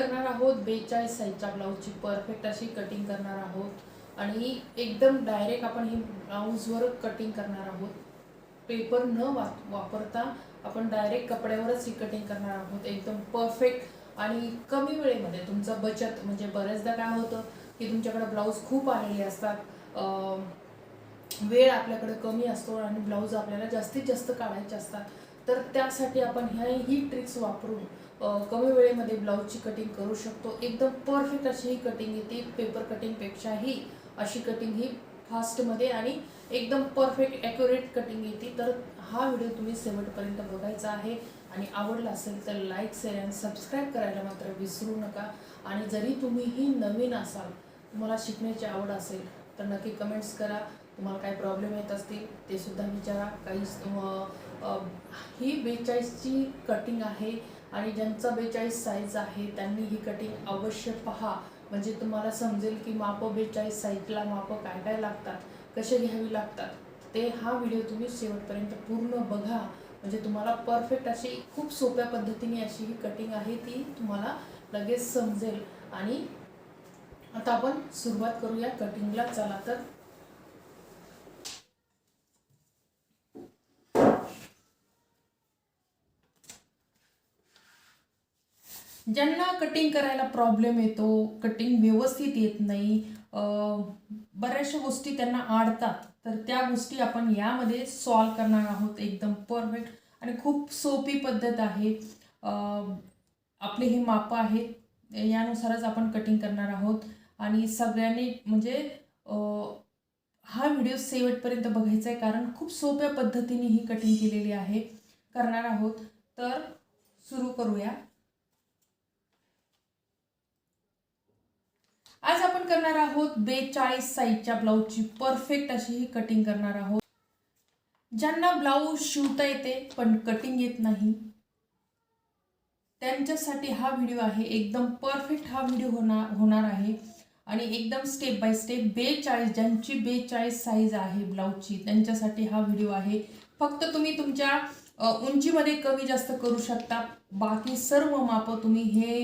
करणार आहोत बेचाळीस साईजच्या ब्लाऊजची परफेक्ट अशी कटिंग करणार आहोत. आणि एकदम डायरेक्ट आपण ही ब्लाऊजवर कटिंग करणार आहोत. पेपर न वा वापरता आपण डायरेक्ट कपड्यावरच ही कटिंग करणार आहोत. एकदम परफेक्ट आणि कमी वेळेमध्ये तुमचं बचत म्हणजे बऱ्याचदा काय होतं की तुमच्याकडे ब्लाऊज खूप आलेले असतात. वेळ आपल्याकडे कमी असतो आणि ब्लाऊज आपल्याला जास्तीत जास्त काढायचे असतात. तर त्यासाठी आपण ह्या ही ट्रिक्स वापरून कमी वेळेमध्ये ब्लाऊजची कटिंग करू शकतो. एकदम परफेक्ट अशी ही कटिंग येते पेपर कटिंगपेक्षाही अशी कटिंग ही फास्टमध्ये आणि एकदम परफेक्ट ॲक्युरेट कटिंग येते. तर हा व्हिडिओ तुम्ही शेवटपर्यंत बघायचा आहे. आणि आवडला असेल तर लाईक शेअर आणि सबस्क्राईब करायला मात्र विसरू नका. आणि जरी तुम्हीही नवीन असाल तुम्हाला शिकण्याची आवड असेल तर नक्की कमेंट्स करा. तुम्हाला काही प्रॉब्लेम येत असतील ते सुद्धा विचारा. काही ही बेचाळीसची कटिंग आहे. आणि ज्यांचा बेचाळीस साईज आहे त्यांनी ही कटिंग अवश्य पहा. म्हणजे तुम्हाला समजेल की मापं बेचाळीस साईजला मापं काय काय लागतात कसे घ्यावी लागतात. ते हा व्हिडिओ तुम्ही शेवटपर्यंत पूर्ण बघा. म्हणजे तुम्हाला परफेक्ट अशी खूप सोप्या पद्धतीने अशी ही कटिंग आहे ती तुम्हाला लगेच समजेल. आणि आता आपण सुरुवात करूया कटिंगला चला तर ज्यांना कटिंग करायला प्रॉब्लेम येतो कटिंग व्यवस्थित येत नाही बऱ्याचशा गोष्टी त्यांना आडतात. तर त्या गोष्टी आपण यामध्ये सॉल्व करणार आहोत. एकदम परफेक्ट आणि खूप सोपी पद्धत आहे. आपले हे मापं आहेत यानुसारच आपण कटिंग करणार आहोत. आणि सगळ्यांनी म्हणजे हा व्हिडिओ शेवटपर्यंत बघायचा आहे कारण खूप सोप्या पद्धतीने ही कटिंग केलेली आहे. करणार आहोत. तर सुरू करूया आज आपण करणार आहोत बेचाळीस साईजच्या ब्लाऊजची परफेक्ट अशी ही कटिंग करणार आहोत. ज्यांना ब्लाऊज शिवता येते पण कटिंग येत नाही त्यांच्यासाठी हा व्हिडिओ आहे. एकदम परफेक्ट हा व्हिडिओ होणार होणार आहे. आणि एकदम स्टेप बाय स्टेप बेचाळीस ज्यांची बेचाळीस साईज आहे ब्लाऊजची त्यांच्यासाठी हा व्हिडिओ आहे. फक्त तुम्ही तुमच्या उंचीमध्ये कमी जास्त करू शकता. बाकी सर्व मापं तुम्ही हे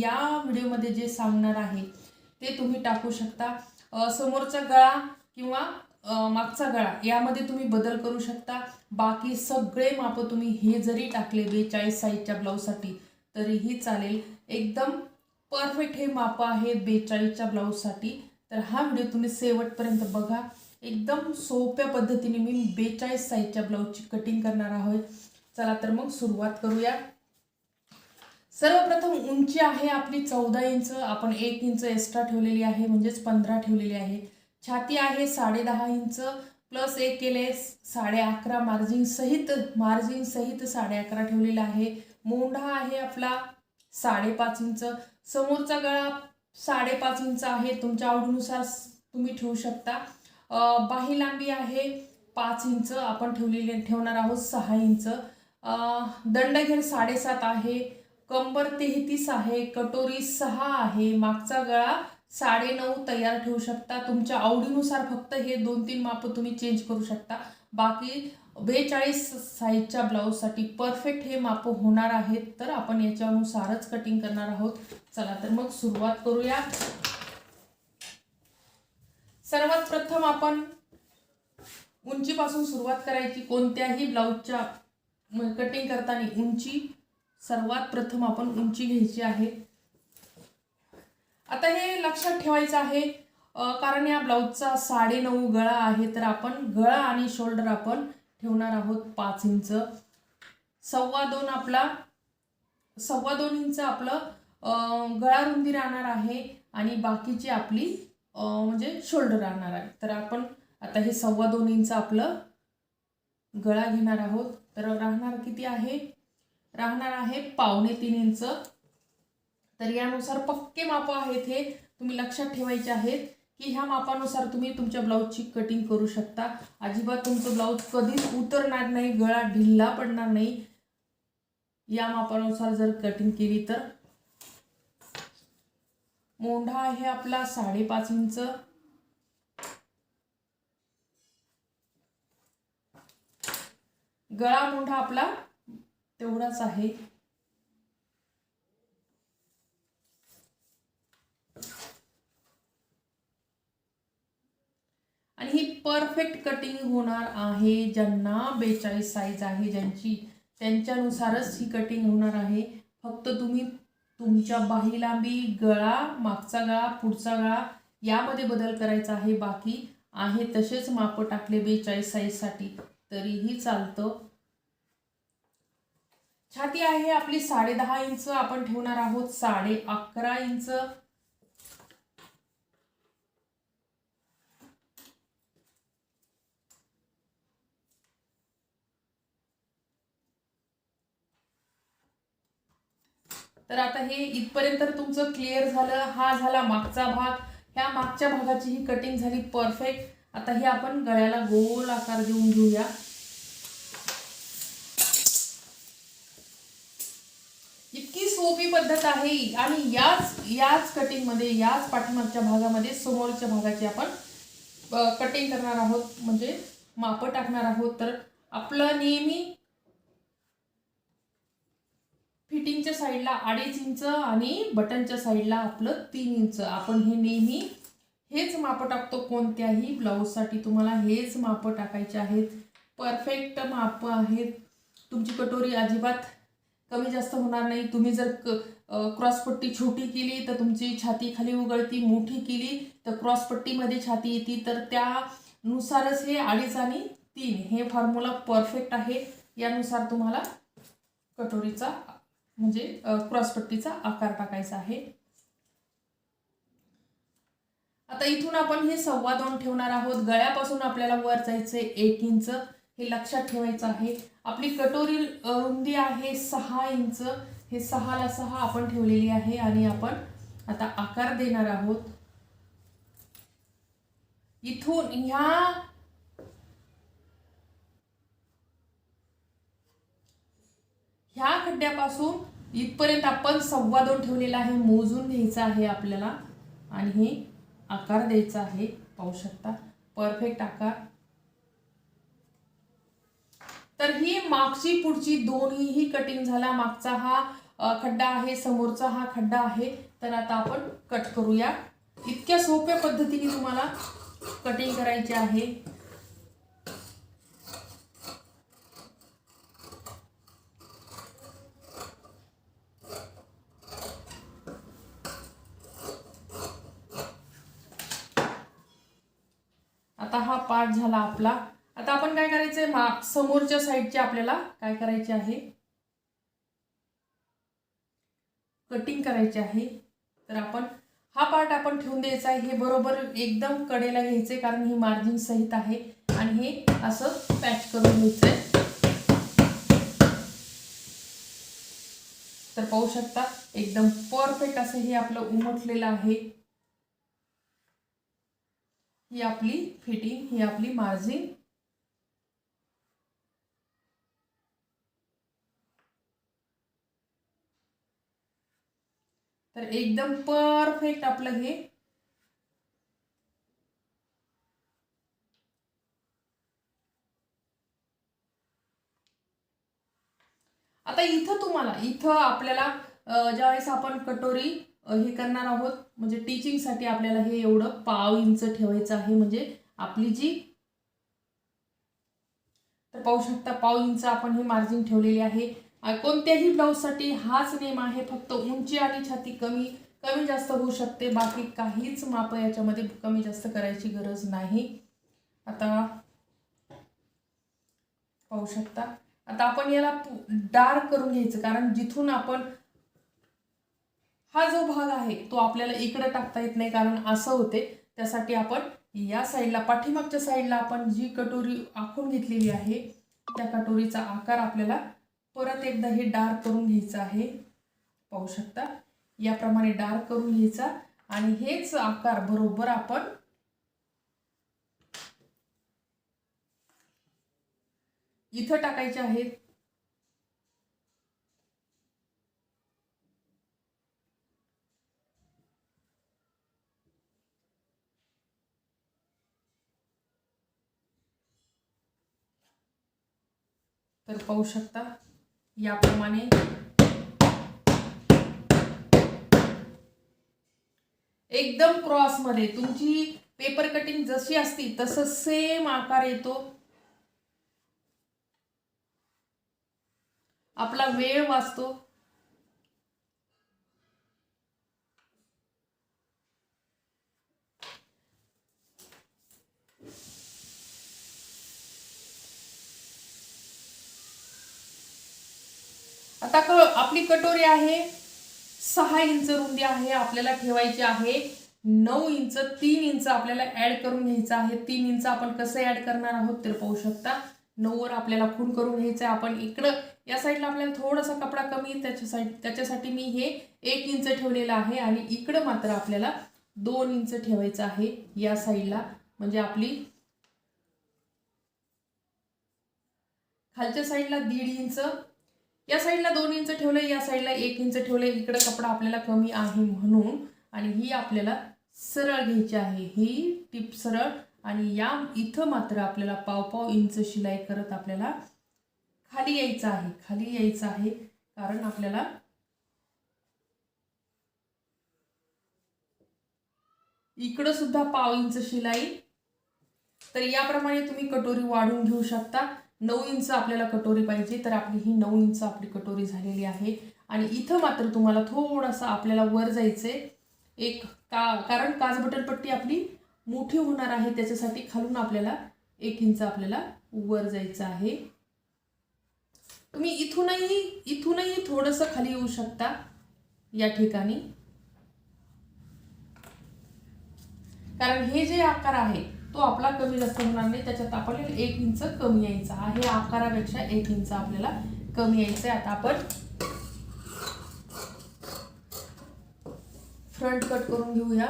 या व्हिडिओमध्ये जे सांगणार आहे ते तुम्ही टाकू शकता. समोरचा गळा किंवा मागचा गळा यामध्ये तुम्ही बदल करू शकता. बाकी सगळे मापं तुम्ही हे जरी टाकले बेचाळीस साईजच्या ब्लाऊजसाठी तरीही चालेल. एकदम परफेक्ट हे मापं आहेत बेचाळीसच्या ब्लाऊजसाठी. तर हा व्हिडिओ तुम्ही शेवटपर्यंत बघा. एकदम सोप्या पद्धतीने मी बेचाळीस साईजच्या ब्लाऊजची कटिंग करणार आहोत चला तर मग सुरुवात करूया. सर्वप्रथम उंची आहे आपली चौदा इंच आपण एक इंच एक्स्ट्रा ठेवलेली आहे म्हणजेच पंधरा ठेवलेली आहे. छाती आहे साडेदहा इंच प्लस एक केले साडे अकरा मार्जिन सहित मार्जिन सहित साडे अकरा ठेवलेला आहे. मोंढा आहे आपला साडेपाच इंच. समोरचा गळा साडेपाच इंच आहे तुमच्या आवडीनुसार तुम्ही ठेवू शकता. बाही लांबी आहे पाच इंच आपण ठेवलेली ठेवणार आहोत सहा इंच. दंडघेर साडेसात आहे. कंबर तेहतीस आहे कटोरी सहा आहे. मागचा गळा साडे नऊ तयार ठेवू शकता. तुमच्या आवडीनुसार फक्त हे दोन तीन मापं तुम्ही चेंज करू शकता. बाकी बेचाळीस साईजच्या ब्लाऊजसाठी परफेक्ट हे मापं होणार आहेत. तर आपण याच्यानुसारच कटिंग करणार आहोत. चला तर मग सुरुवात करूया. सर्वात प्रथम आपण उंचीपासून सुरुवात करायची. कोणत्याही ब्लाऊजच्या कटिंग करताना उंची सर्वात प्रथम आपण उंची घ्यायची आहे. आता हे लक्षात ठेवायचं आहे कारण या ब्लाऊजचा साडे नऊ गळा आहे तर आपण गळा आणि शोल्डर आपण ठेवणार आहोत पाच इंच. सव्वा दोन आपला सव्वा दोन इंच आपलं गळा रुंदी राहणार आहे आणि बाकीची आपली म्हणजे शोल्डर राहणार आहे. तर आपण आता हे सव्वा दोन इंच आपलं गळा घेणार आहोत. तर राहणार किती आहे? राहणार आहे पावणे तीन इंच. तर यानुसार पक्के माप आहेत हे तुम्ही लक्षात ठेवायचे आहेत की ह्या मापानुसार तुम्ही तुमच्या ब्लाऊजची कटिंग करू शकता. अजिबात तुमचं ब्लाऊज कधीच उतरणार नाही गळा ढिल्ला पडणार नाही. या मापानुसार जर कटिंग केली तर. मोंढा आहे आपला साडेपाच इंच. गळा मोंढा आपला तेवढाच आहे. आणि ही परफेक्ट कटिंग होणार आहे. ज्यांना बेचाळीस साईज आहे ज्यांची त्यांच्यानुसारच ही कटिंग होणार आहे. फक्त तुम्ही तुमच्या बाही लांबी गळा मागचा गळा पुढचा गळा यामध्ये बदल करायचा आहे. बाकी आहे तसेच माप टाकले बेचाळीस साईजसाठी तरीही चालतं. छाती आहे आपली साडे दहा इंच आपण ठेवणार आहोत साडे अकरा इंच. तर आता हे इथपर्यंत तुमचं क्लिअर झालं. हा झाला मागचा भाग. ह्या मागच्या भागाची ही कटिंग झाली परफेक्ट आता हे आपण गळ्याला गोल आकार देऊन घेऊया. सोपी पद्धत आहे आणि याच याच कटिंगमध्ये याच पाठीमागच्या भागामध्ये समोरच्या भागाची आपण कटिंग करणार आहोत. म्हणजे माप टाकणार आहोत. तर आपलं नेहमी फिटिंगच्या साईडला अडीच इंच आणि बटनच्या साईडला आपलं तीन इंच. आपण हे नेहमी हेच माप टाकतो. कोणत्याही ब्लाऊजसाठी तुम्हाला हेच माप टाकायचे आहेत. परफेक्ट माप आहेत. तुमची कटोरी अजिबात कमी जास्त होणार नाही. तुम्ही जर क्रॉसपट्टी छोटी केली तर तुमची छाती खाली उघडती मोठी केली तर क्रॉसपट्टीमध्ये छाती येते. तर त्यानुसारच हे अडीच आणि तीन हे फॉर्म्युला परफेक्ट आहे. यानुसार तुम्हाला कटोरीचा म्हणजे क्रॉसपट्टीचा आकार टाकायचा आहे. आता इथून आपण हे सव्वा दोन ठेवणार आहोत. गळ्यापासून आपल्याला वर जायचं एक इंच. हे लक्षात ठेवायचं आहे. आपली कटोरी रुंदी आहे सहा इंच. हे सहाला सहा आपण ठेवलेली आहे आणि आपण आता आकार देणार आहोत. इथून ह्या ह्या खड्ड्यापासून इथपर्यंत आपण सव्वा दोन ठेवलेला आहे. मोजून घ्यायचं आहे आपल्याला. आणि हे आकार द्यायचा आहे. पाहू शकता. परफेक्ट आकार. तर ही मागची पुढची दोन्हीही कटिंग झाला. मागचा हा खड्डा आहे समोरचा हा खड्डा आहे. तर आता आपण कट करूया. इतक्या सोप्या पद्धतीने तुम्हाला कटिंग करायची आहे. आता हा पार्ट झाला आपला. आता आपण काय करायचंय? माग समोरच्या साईडचे आपल्याला काय करायचे आहे? कटिंग करायचे आहे. तर आपण हा पार्ट आपण ठेवून द्यायचा आहे. हे बरोबर एकदम कडेला घ्यायचे कारण ही मार्जिन सहित आहे. आणि हे असं पॅच करून घ्यायचंय. तर पाहू शकता एकदम परफेक्ट असं हे आपलं उमटलेलं आहे. ही आपली फिटिंग ही आपली मार्जिन तर एकदम परफेक्ट आपलं हे. आता इथं तुम्हाला इथं आपल्याला ज्यावेळेस आपण कटोरी हे करणार आहोत म्हणजे टीचिंगसाठी आपल्याला हे एवढं पाव इंच ठेवायचं आहे म्हणजे आपली जी तर पाहू शकता पाव इंच आपण हे मार्जिन ठेवलेली आहे. कोणत्याही ब्लाऊजसाठी हाच नेम आहे फक्त उंची आणि छाती कमी कमी जास्त होऊ शकते. बाकी काहीच माप याच्यामध्ये कमी जास्त करायची गरज नाही. आता पाहू शकता. आता आपण याला डार्क करून घ्यायचं कारण जिथून आपण हा जो भाग आहे तो आपल्याला इकडे टाकता येत नाही कारण असं होते. त्यासाठी आपण या साईडला पाठीमागच्या साईडला आपण जी कटोरी आखून घेतलेली आहे त्या कटोरीचा आकार आपल्याला परत एकदा हे डार्क करून घ्यायचं आहे. पाहू शकता. याप्रमाणे डार्क करून घ्यायचा आणि हेच आकार बरोबर आपण इथं टाकायचे आहेत. तर पाहू शकता. याप्रमाणे एकदम क्रॉसमध्ये तुमची पेपर कटिंग जशी असती तसं सेम आकार येतो. आपला वेळ वाचतो. आता क आपली कटोरी आहे सहा इंच रुंदी आहे आपल्याला ठेवायची आहे. नऊ इंच तीन इंच आपल्याला ऍड करून घ्यायचं आहे. तीन इंच आपण कसं ऍड करणार आहोत तर पाहू शकता. नऊवर आपल्याला खून करून घ्यायचं आहे. आपण इकडं या साईडला आपल्याला थोडासा कपडा कमी त्याच्यासाठी त्याच्यासाठी मी हे एक इंच ठेवलेलं आहे. आणि इकडं मात्र आपल्याला दोन इंच ठेवायचं आहे या साईडला म्हणजे आपली खालच्या साईडला दीड इंच या साईडला दोन इंच ठेवलं या साईडला एक इंच ठेवलं इकडं कपडा आपल्याला कमी आहे म्हणून आणि ही आपल्याला सरळ घ्यायची आहे. ही टिप सरळ आणि या इथं मात्र आपल्याला पाव पाव इंच शिलाई करत आपल्याला खाली यायचं आहे. खाली यायचं आहे कारण आपल्याला इकडं सुद्धा पाव इंच शिलाई. तर याप्रमाणे तुम्ही कटोरी वाढून घेऊ शकता. नऊ इंच आपल्याला कटोरी पाहिजे तर आपली ही नऊ इंच आपली कटोरी झालेली आहे. आणि इथं मात्र तुम्हाला थोडासा आपल्याला वर जायचंय. एक का कारण काच बटनपट्टी आपली मोठी होणार आहे त्याच्यासाठी खालून आपल्याला एक इंच आपल्याला वर जायचं आहे. तुम्ही इथूनही इथूनही थोडंसं खाली येऊ शकता या ठिकाणी. कारण हे जे आकार आहे तो आपला कमी जास्त होणार नाही त्याच्यात आपल्याला एक इंच कमी यायचा आहे. आकारापेक्षा एक इंच आपल्याला कमी यायचं आहे. आता आपण फ्रंट कट करून घेऊया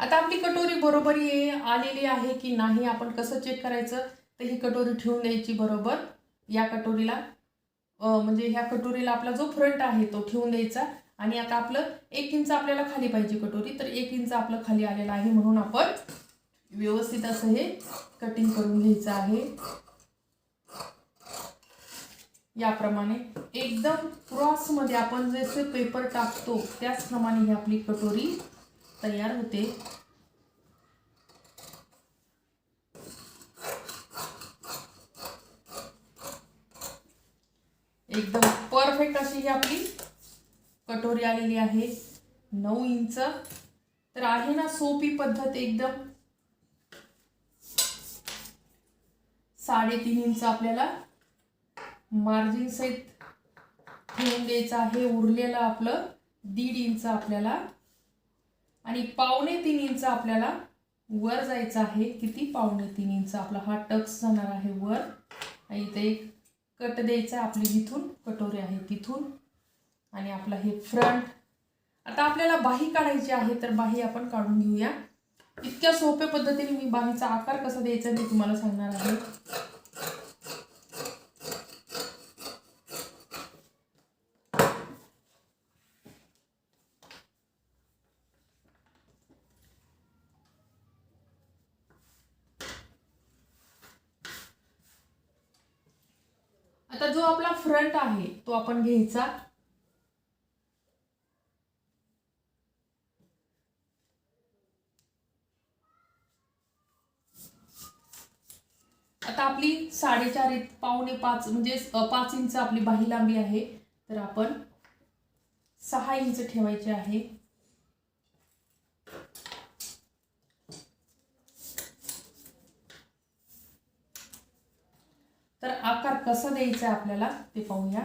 आता आपली कटोरी बरोबर ये आलेली आहे की नाही आपण कसं चेक करायचं? तर ही कटोरी ठेवून द्यायची बरोबर. या कटोरीला म्हणजे ह्या कटोरीला आपला जो फ्रंट आहे तो ठेवून द्यायचा. आणि आता आपलं एक इंच आपल्याला खाली पाहिजे कटोरी तर एक इंच आपलं खाली आलेलं आहे म्हणून आपण व्यवस्थित असं हे कटिंग करून घ्यायचं आहे. याप्रमाणे एकदम क्रॉसमध्ये आपण जसे पेपर टाकतो त्याचप्रमाणे ही आपली कटोरी तयार होते. एकदम परफेक्ट अशी ही आपली कटोरी आलेली आहे. नऊ इंच. तर आहे ना सोपी पद्धत एकदम. साडेतीन इंच आपल्याला मार्जिन सहित ठेवून द्यायचं आहे. उरलेलं आपलं दीड इंच आपल्याला. आणि पावणे तीन इंच आपल्याला वर जायचं आहे. किती? पावणे तीन इंच. आपला हा टक्स जाणार आहे वर. आणि इथे एक कट द्यायचा आहे आपली जिथून कटोरी आहे तिथून. आणि आपला हे फ्रंट आता आपल्याला बाही काढायची आहे तर बाही आपण काढून घेऊया. इतक्या सोप्या पद्धतीने मी बाहीचा आकार कसा द्यायचा ते तुम्हाला सांगणार आहे आता जो करंट आहे तो आपण घ्यायचा. आता आपली साडेचार पावणे पाच म्हणजे पाच इंच आपली बाही लांबी आहे. तर आपण सहा इंच ठेवायचे आहे तर आकार कसं द्यायचं आहे आपल्याला ते पाहूया.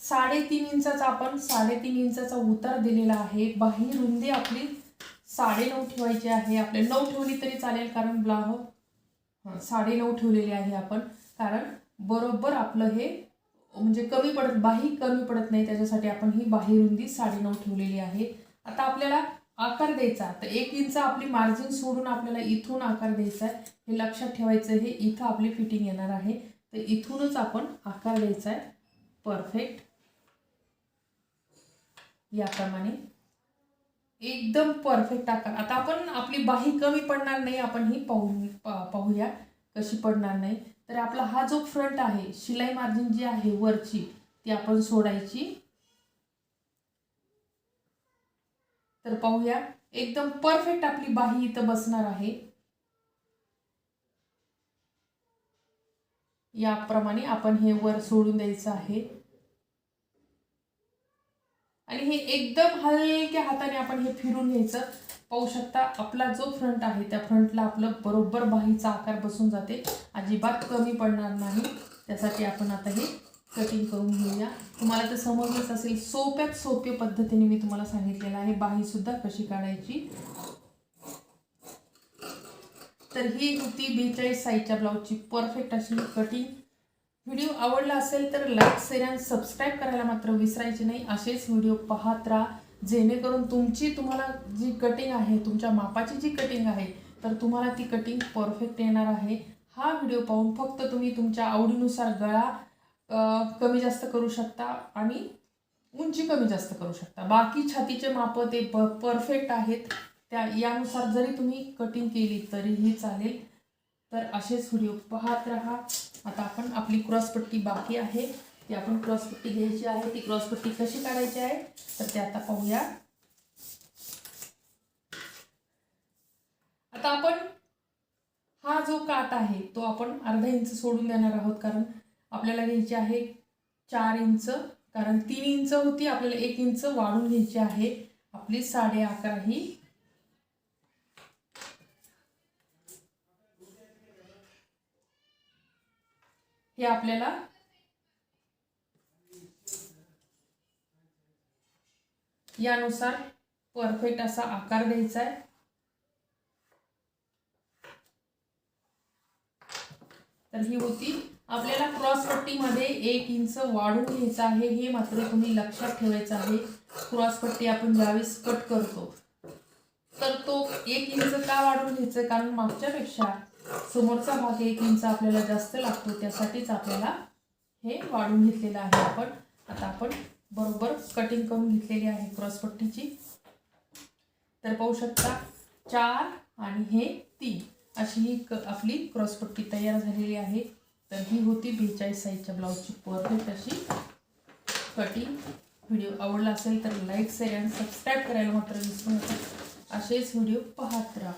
साडेतीन इंचाचा आपण साडेतीन इंचाचा उतार दिलेला आहे. बाही रुंदी आपली साडे नऊ ठेवायची आहे. आपले नऊ ठेवली तरी चालेल कारण ब्लाहो हं, साडे नऊ ठेवलेले आहे आपण. कारण बरोबर आपलं हे म्हणजे कमी पडत बाही कमी पडत नाही. त्याच्यासाठी आपण ही बाही रुंदी साडे नऊ ठेवलेली आहे. आता आपल्याला आकार द्यायचा. तर एक इंच आपली मार्जिन सोडून आपल्याला इथून आकार द्यायचा आहे. हे लक्षात ठेवायचं हे इथं आपली फिटिंग येणार आहे. तर इथूनच आपण आकार द्यायचा आहे. परफेक्ट याप्रमाणे. एकदम परफेक्ट आकार. आता आपण आपली बाही कमी पडणार नाही आपण ही पाहू पा- पाहूया कशी पडणार नाही. तर आपला हा जो फ्रंट आहे शिलाई मार्जिन जी आहे वरची ती आपण सोडायची. तर पाहूया. एकदम परफेक्ट आपली बाही इथं बसणार आहे. याप्रमाणे आपण हे वर सोडून द्यायचं आहे. आणि हे एकदम हलक्या हाताने आपण हे फिरून घ्यायचं. पाहू शकता आपला जो फ्रंट आहे त्या फ्रंटला आपलं बरोबर बाहीचा आकार बसून जाते. अजिबात कमी पडणार नाही. त्यासाठी आपण आता हे कटिंग करून घेऊया. तुम्हाला तर समजलंच असेल सोप्यात सोप्या पद्धतीने मी तुम्हाला सांगितलेलं आहे. बाहीसुद्धा कशी काढायची? तर ही होती बेचाळीस साईजच्या ब्लाऊजची परफेक्ट अशी कटिंग व्हिडिओ आवडला असेल तर लाईक शेअर आणि सबस्क्राईब करायला मात्र विसरायचे नाही. असेच व्हिडिओ पाहत राहा. जेणेकरून तुमची तुम्हाला जी कटिंग आहे तुमच्या मापाची जी कटिंग आहे तर तुम्हाला ती कटिंग परफेक्ट येणार आहे. हा व्हिडिओ पाहून फक्त तुम्ही तुमच्या आवडीनुसार गळा. कमी जास्त करू शकता आणि उंची कमी जास्त करू शकता. बाकी छातीचे मापं ते प परफेक्ट आहेत. त्या यानुसार जरी तुम्ही कटिंग केली तरीही चालेल. तर असेच व्हिडिओ पाहत राहा. आता आपण आपली क्रॉसपट्टी बाकी आहे. ती आपण क्रॉसपट्टी घ्यायची आहे. ती क्रॉसपट्टी कशी काढायची आहे? तर ते आता पाहूया. आता आपण हा जो काट आहे तो आपण अर्धा इंच सोडून देणार आहोत. कारण आपल्याला घ्यायची आहे चार इंच कारण तीन इंच होती आपल्याला एक इंच वाढून घ्यायची आहे. आपली साडे अकरा ही. हे आपल्याला यानुसार परफेक्ट असा आकार द्यायचा आहे. तर ही होती आपल्याला क्रॉस पट्टीमध्ये एक इंच वाढून घ्यायचं आहे हे मात्र तुम्ही लक्षात ठेवायचं आहे. क्रॉस पट्टी आपण ज्यावेळेस कट करतो तर तो एक इंच का वाढून घ्यायचं? कारण मागच्यापेक्षा समोरचा भाग एक इंच आपल्याला जास्त लागतो त्यासाठीच आपल्याला हे वाढून घेतलेलं आहे. आपण आता आपण बरोबर कटिंग करून घेतलेली आहे क्रॉस पट्टीची. तर पाहू शकता चार आणि हे तीन. अशी ही क आपली क्रॉसपट्टी तयार झालेली आहे. तर ही होती बेचाळीस साईजच्या ब्लाऊजची परफेक्ट अशी कटिंग. व्हिडिओ आवडला असेल तर लाईक शेअर आणि सबस्क्राईब करायला मात्र विसरू नका. असेच व्हिडिओ पाहत राहा.